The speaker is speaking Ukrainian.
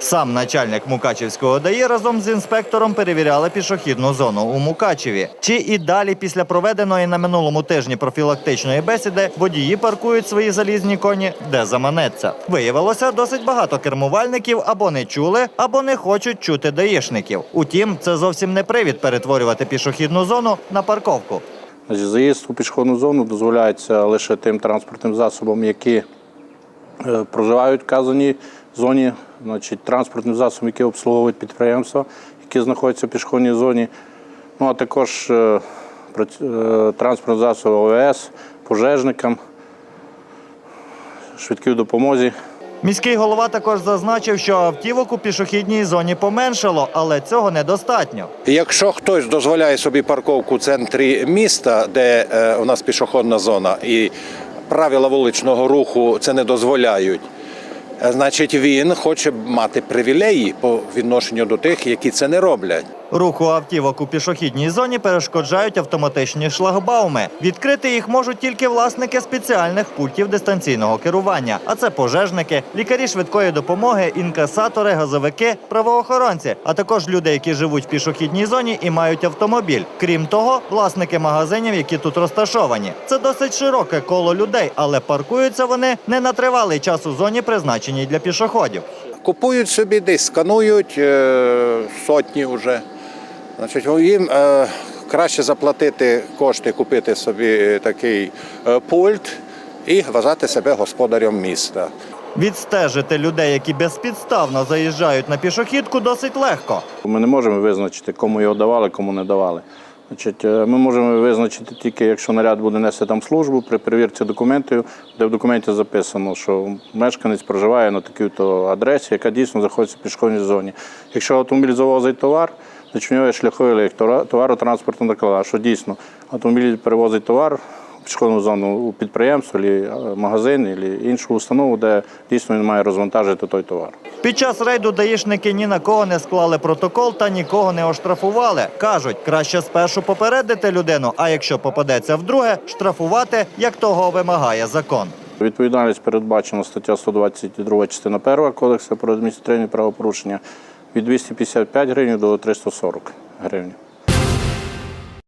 Сам начальник Мукачівського ДАІ разом з інспектором перевіряли пішохідну зону у Мукачеві. Чи і далі після проведеної на минулому тижні профілактичної бесіди водії паркують свої залізні коні, де заманеться. Виявилося, досить багато кермувальників або не чули, або не хочуть чути даїшників. Утім, це зовсім не привід перетворювати пішохідну зону на парковку. Заїзд у пішохідну зону дозволяється лише тим транспортним засобам, які проживають в вказаній зоні, значить, транспортним засобам, які обслуговують підприємства, які знаходяться в пішохідній зоні. Ну а також е, е, засоби ОВС, пожежникам, швидкій допомозі. Міський голова також зазначив, що автівок у пішохідній зоні поменшало, але цього недостатньо. Якщо хтось дозволяє собі парковку в центрі міста, де е, у нас пішохідна зона, і правила вуличного руху це не дозволяють, е, значить він хоче мати привілеї по відношенню до тих, які це не роблять. Руху автівок у пішохідній зоні перешкоджають автоматичні шлагбауми. Відкрити їх можуть тільки власники спеціальних пультів дистанційного керування, а це пожежники, лікарі швидкої допомоги, інкасатори, газовики, правоохоронці, а також люди, які живуть в пішохідній зоні і мають автомобіль. Крім того, власники магазинів, які тут розташовані. Це досить широке коло людей, але паркуються вони не на тривалий час у зоні, призначеній для пішоходів. Купують собі десь, сканують е, сотні вже. Значить, їм е, краще заплатити кошти, купити собі такий е, пульт і вважати себе господарем міста. Відстежити людей, які безпідставно заїжджають на пішохідку, досить легко. Ми не можемо визначити, кому його давали, кому не давали. Значить, е, ми можемо визначити тільки, якщо наряд буде нести там службу при перевірці документів, де в документі записано, що мешканець проживає на такій то адресі, яка дійсно знаходиться в пішохідній зоні. Якщо автомобіль завозить товар, значить у нього є шляховий лист, товаротранспортна наклада, що дійсно автомобіль перевозить товар у пішохідну зону у підприємство, або е, магазин, або іншу установу, де дійсно він має розвантажити той товар. Під час рейду даїшники ні на кого не склали протокол та нікого не оштрафували. Кажуть, краще спершу попередити людину, а якщо попадеться вдруге, штрафувати, як того вимагає закон. Відповідальність передбачена стаття 122 частина 1 Кодексу про адміністративні правопорушення від 255 гривень до 340 гривень.